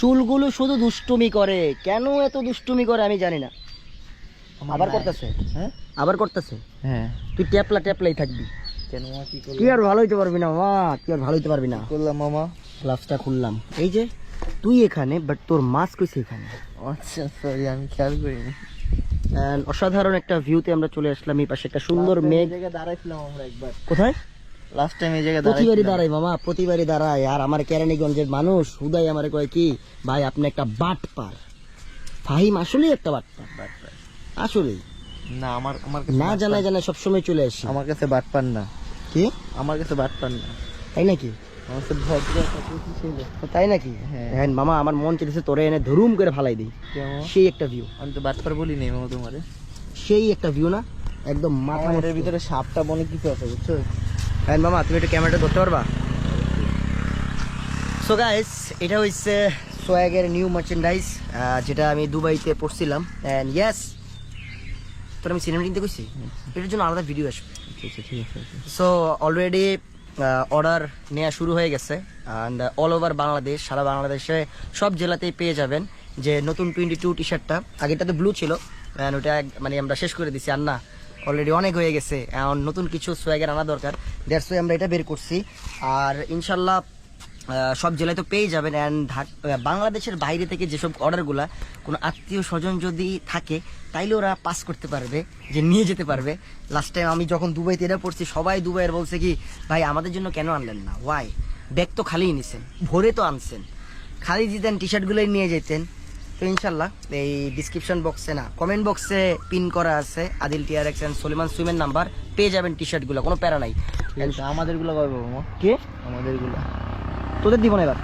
চুলগুলো শুধু দুষ্টুমি করে। কেন এত দুষ্টুমি করে আমি জানি না। আবার করতেছে? হ্যাঁ? আবার করতেছে? হ্যাঁ। তুই ট্যাপলা ট্যাপলাই থাকবি। কেন কি তুই আর ভালো হইতে পারবি না মা। তুই আর ভালো হইতে পারবি না। করলাম মামা? গ্লাভসটা খুললাম। এই যে তুই এখানে বাট তোর মাস্ক হইছে এখানে। আচ্ছা সরি আমি খেয়াল করিনি। অসাধারণ একটা ভিউতে আমরা চলে আসলাম এই পাশে। একটা সুন্দর মেঘ। জায়গায় দাঁড়াইছিলাম আমরা একবার। কোথায়? লাস্ট টাইম এই জায়গায় প্রতিবারই দাঁড়াই মামা প্রতিবারই দাঁড়ায় আর আমার কেরানীগঞ্জের মানুষ হুদাই আমার কয় কি ভাই আপনি একটা বাট পার ফাহিম আসলেই একটা বাট পার আসলেই। না আমার আমার না জানায় জানায় সবসময় চলে আসি। আমার কাছে বাট পান না। কি? আমার কাছে বাট পান না। তাই নাকি? তাই নাকি? হ্যাঁ। হ্যাঁ মামা আমার মন চেয়েছে তোরে এনে ধরুম করে ফালাই দিই। সেই একটা ভিউ আমি তো বাট পার বলি নেই মামা তোমারে। সেই একটা ভিউ না? একদম মাথা ভিতরে সাপটা মনে কিছু আছে বুঝছ? হ্যাঁ মামা তুমি একটু ক্যামেরাটা ধরতে পারবা? সো গাইস এটা হচ্ছে সোয়াগের নিউ মার্চেন্ডাইজ যেটা আমি দুবাইতে পড়ছিলাম অ্যান্ড ইয়েস তোর আমি সিনেমা কিনতে কইছি? এটার জন্য আলাদা ভিডিও আসবে। সো অলরেডি অর্ডার নেওয়া শুরু হয়ে গেছে। অ্যান্ড অল ওভার বাংলাদেশ সারা বাংলাদেশে সব জেলাতেই পেয়ে যাবেন যে নতুন টোয়েন্টি টু টি। শার্টটা আগেরটা তো ব্লু ছিল। অ্যান্ড ওটা মানে আমরা শেষ করে দিছি। আর না অলরেডি অনেক হয়ে গেছে। এখন নতুন কিছু সোয়াগের আনা দরকার। দ্যাটস ওয়াই আমরা এটা বের করছি। আর ইনশাল্লাহ সব জেলায় তো পেয়ে যাবেন। অ্যান্ড বাংলাদেশের বাইরে থেকে যেসব অর্ডারগুলা কোনো আত্মীয় স্বজন যদি থাকে, তাইলে ওরা পাস করতে পারবে, যে নিয়ে যেতে পারবে। লাস্ট টাইম আমি যখন দুবাইতে এটা পড়ছি, সবাই দুবাইয়ের বলছে কি, ভাই, আমাদের জন্য কেন আনলেন না? ওয়াই ব্যাগ তো খালিই নিছেন, ভরে তো আনছেন। খালি দিতেন টি শার্টগুলোই নিয়ে যেতেন তো ইনশাল্লাহ এই ডিসক্রিপশন বক্সে না কমেন্ট বক্সে পিন করা আছে Adil TR X and Soliman সুইমের number পেয়ে যাবেন টি শার্টগুলো কোনো প্যারা নাই। ঠিক আছে আমাদেরগুলো কবে মামা কে? আমাদেরগুলো তোদের দিব না এবার।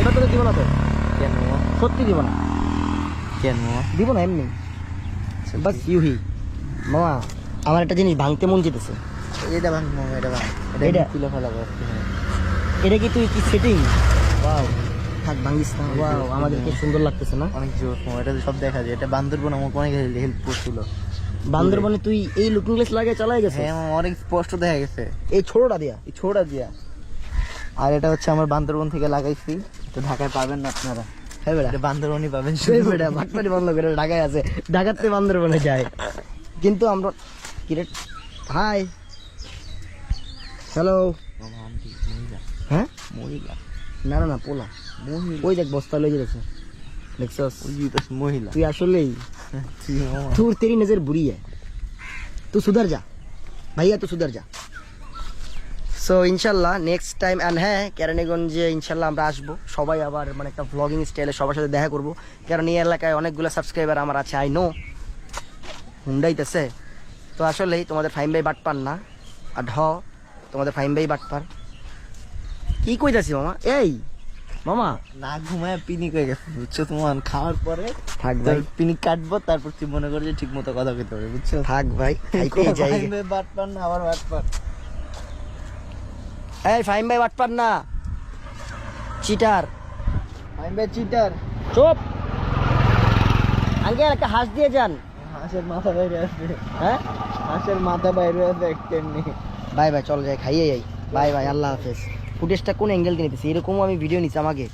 এবার তোদের দিব না তো? কেন সত্যি দিব না। কেন দিব না এমনি। বাস ইউহি। মামা আমার একটা জিনিস ভাঙতে মন যেতেছে। এটা ভাঙ এটা ভাঙ। এটা? এটা কি তুই কি সেটিং ওয়াও থাক ভাঙিস না। ওয়াও আমাদেরকে সুন্দর লাগতেছে না? অনেক জোর। এটা সব দেখা যায়। এটা বান্দরবন আমাকে অনেক হেল্প করছিল বান্দরবনে তুই এই লুকিং গ্লাস লাগিয়ে চালাই গেছে হ্যাঁ অনেক স্পষ্ট দেখা গেছে। এই ছোটটা দিয়া। এই ছোড়া দিয়া। আর এটা হচ্ছে আমার বান্দরবন থেকে লাগাইছি। তো ঢাকায় পাবেন না আপনারা। হ্যাঁ বান্দরবনই পাবেন। ভাটপাটি বন্ধ করে ঢাকায় আছে। ঢাকাতে বান্দরবনে যায়। কিন্তু আমরা কিরে হাই হ্যালো হ্যাঁ? মহিলা না না পোলা। ওই দেখ বস্তা লই যেতেছে। দেখছস? মহিলা। তুই আসলেই তোর তেরি নজর বুড়ি হ্যাঁ তুই সুধর যা। ভাইয়া তুই সুধর যা। সো ইনশাল্লাহ নেক্সট টাইম অ্যান্ড হ্যাঁ কেরানীগঞ্জে ইনশাল্লাহ আমরা আসব। সবাই আবার মানে একটা ভ্লগিং স্টাইলে সবার সাথে দেখা করব। কারণ এই এলাকায় অনেকগুলো সাবস্ক্রাইবার আমার আছে আই নো হুন্ডাইতেছে। তো আসলেই তোমাদের ফাইম ভাই বাটপার না। আর ঢ তোমাদের ফাইম ভাই বাটপার। কি কইতাছি মামা? এই মামা। না ঘুমায় পিনিক হয়ে গেছে বুঝছ? তোমার খাওয়ার পরে থাক ভাই। পিনিক কাটবো তারপর তুই মনে করো যে ঠিক মতো কথা কইতে হবে বুঝছ? থাক ভাই খাইতেই যাই। বাট পার না আবার বাট পার এই ফাইম ভাই বাটপার না। চিটার। আমি ভাই চিটার। চুপ। আঙ্কেল একটা হাঁস দিয়ে যান। হাঁসের মাথা বাইরে আছে। হ্যাঁ? হাঁসের মাথা বাইরে আছে একটা এমনি ভাই বাই চল যাই খাইয়ে যাই। বাই বাই আল্লাহ হাফেজ। ফুটেজটা কোন অ্যাঙ্গেল কিনে নিতেছি? এরকমও আমি ভিডিও নিচ্ছি আমাকে।